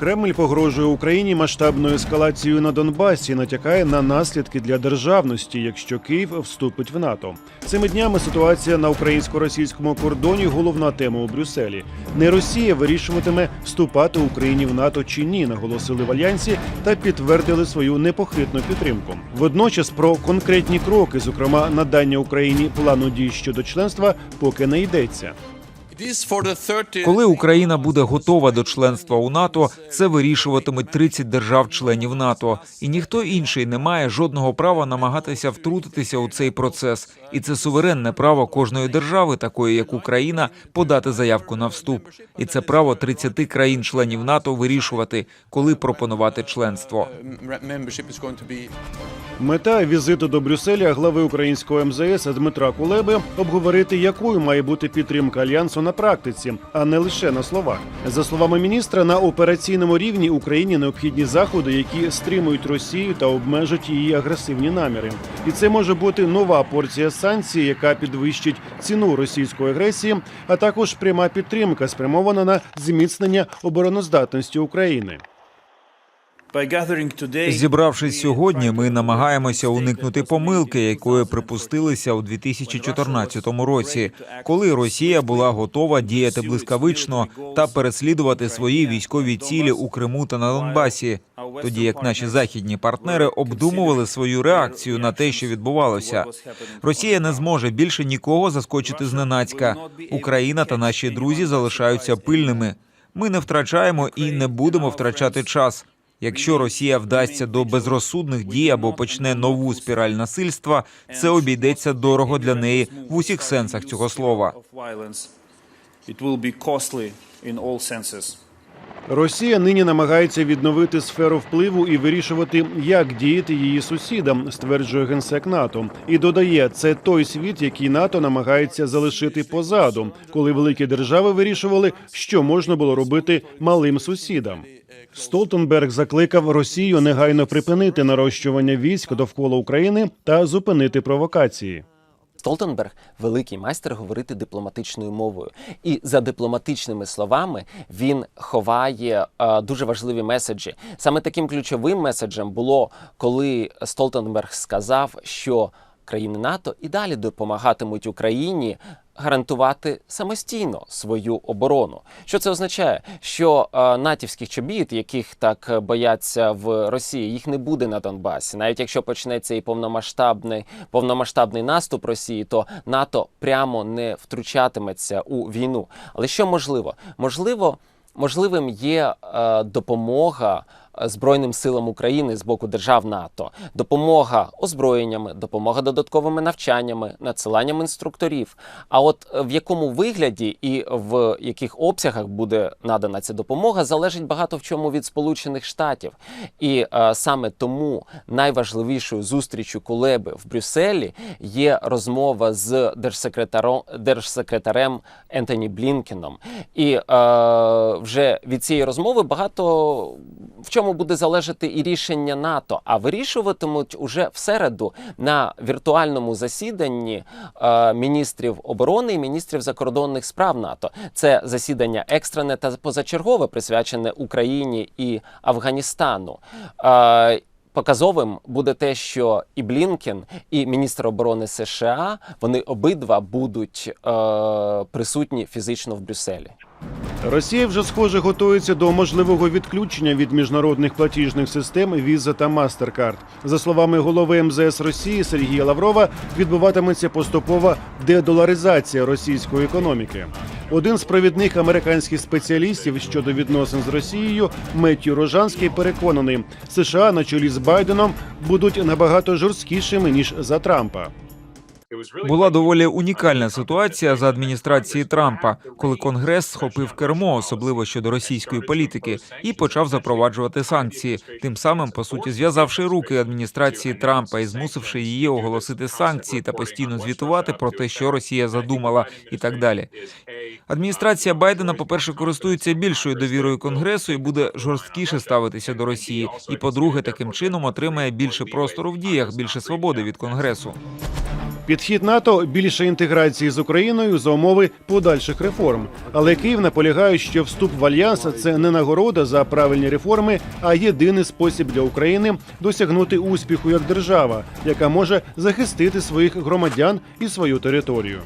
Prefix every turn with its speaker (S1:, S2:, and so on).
S1: Кремль погрожує Україні масштабною ескалацією на Донбасі, натякає на наслідки для державності, якщо Київ вступить в НАТО. Цими днями ситуація на українсько-російському кордоні головна тема у Брюсселі. Не Росія вирішуватиме вступати Україні в НАТО чи ні, наголосили в альянсі та підтвердили свою непохитну підтримку. Водночас про конкретні кроки, зокрема надання Україні плану дій щодо членства, поки не йдеться.
S2: Коли Україна буде готова до членства у НАТО, це вирішуватимуть 30 держав-членів НАТО, і ніхто інший не має жодного права намагатися втрутитися у цей процес. І це суверенне право кожної держави, такої як Україна, подати заявку на вступ. І це право 30 країн-членів НАТО вирішувати, коли пропонувати членство.
S1: Мета візиту до Брюсселя глави українського МЗС Дмитра Кулеби обговорити, якою має бути підтримка альянсу на практиці, а не лише на словах. За словами міністра, на операційному рівні Україні необхідні заходи, які стримують Росію та обмежать її агресивні наміри. І це може бути нова порція санкцій, яка підвищить ціну російської агресії, а також пряма підтримка, спрямована на зміцнення обороноздатності України.
S2: Зібравшись сьогодні, ми намагаємося уникнути помилки, якої припустилися у 2014 році, коли Росія була готова діяти блискавично та переслідувати свої військові цілі у Криму та на Донбасі. Тоді як наші західні партнери обдумували свою реакцію на те, що відбувалося. Росія не зможе більше нікого заскочити зненацька. Україна та наші друзі залишаються пильними. Ми не втрачаємо і не будемо втрачати час. Якщо Росія вдасться до безрозсудних дій або почне нову спіраль насильства, це обійдеться дорого для неї в усіх сенсах цього слова.
S1: Росія нині намагається відновити сферу впливу і вирішувати, як діяти її сусідам, стверджує генсек НАТО. І додає, це той світ, який НАТО намагається залишити позаду, коли великі держави вирішували, що можна було робити малим сусідам. Столтенберг закликав Росію негайно припинити нарощування військ довкола України та зупинити провокації.
S3: Столтенберг великий майстер говорити дипломатичною мовою, і за дипломатичними словами він ховає е, дуже важливі меседжі. Саме таким ключовим меседжем було, коли Столтенберг сказав, що країни НАТО і далі допомагатимуть Україні. Гарантувати самостійно свою оборону. Що це означає? Що е, натівських чобіт, яких так бояться в Росії, їх не буде на Донбасі. Навіть якщо почнеться і повномасштабний повномасштабний наступ Росії, то НАТО прямо не втручатиметься у війну. Але що можливо? Можливо, можливим є е, допомога. Збройним силам України з боку держав НАТО, допомога озброєннями, допомога додатковими навчаннями, надсиланням інструкторів. А от в якому вигляді і в яких обсягах буде надана ця допомога, залежить багато в чому від Сполучених Штатів. І е, саме тому найважливішою зустрічю Кулеби в Брюсселі є розмова з держсекретаром держсекретарем Ентоні Блінкеном. І е, вже від цієї розмови багато в чому буде залежати і рішення НАТО. А вирішуватимуть уже в середу на віртуальному засіданні е, міністрів оборони і міністрів закордонних справ НАТО. Це засідання екстрене та позачергове, присвячене Україні і Афганістану. Е, Показовим буде те, що і Блінкен, і міністр оборони США вони обидва будуть е, присутні фізично в Брюсселі.
S1: Росія вже схоже готується до можливого відключення від міжнародних платіжних систем Visa та MasterCard. За словами голови МЗС Росії Сергія Лаврова, відбуватиметься поступова дедоларизація російської економіки. Один з провідних американських спеціалістів щодо відносин з Росією Меттю Рожанський переконаний, США на чолі з Байденом будуть набагато жорсткішими ніж за Трампа.
S2: Була доволі унікальна ситуація за адміністрації Трампа, коли Конгрес схопив кермо, особливо щодо російської політики, і почав запроваджувати санкції, тим самим по суті зв'язавши руки адміністрації Трампа і змусивши її оголосити санкції та постійно звітувати про те, що Росія задумала, і так далі. Адміністрація Байдена, по перше, користується більшою довірою Конгресу і буде жорсткіше ставитися до Росії. І по-друге, таким чином отримає більше простору в діях, більше свободи від Конгресу.
S1: Підхід НАТО більше інтеграції з Україною за умови подальших реформ. Але Київ наполягає, що вступ в альянс це не нагорода за правильні реформи, а єдиний спосіб для України досягнути успіху як держава, яка може захистити своїх громадян і свою територію.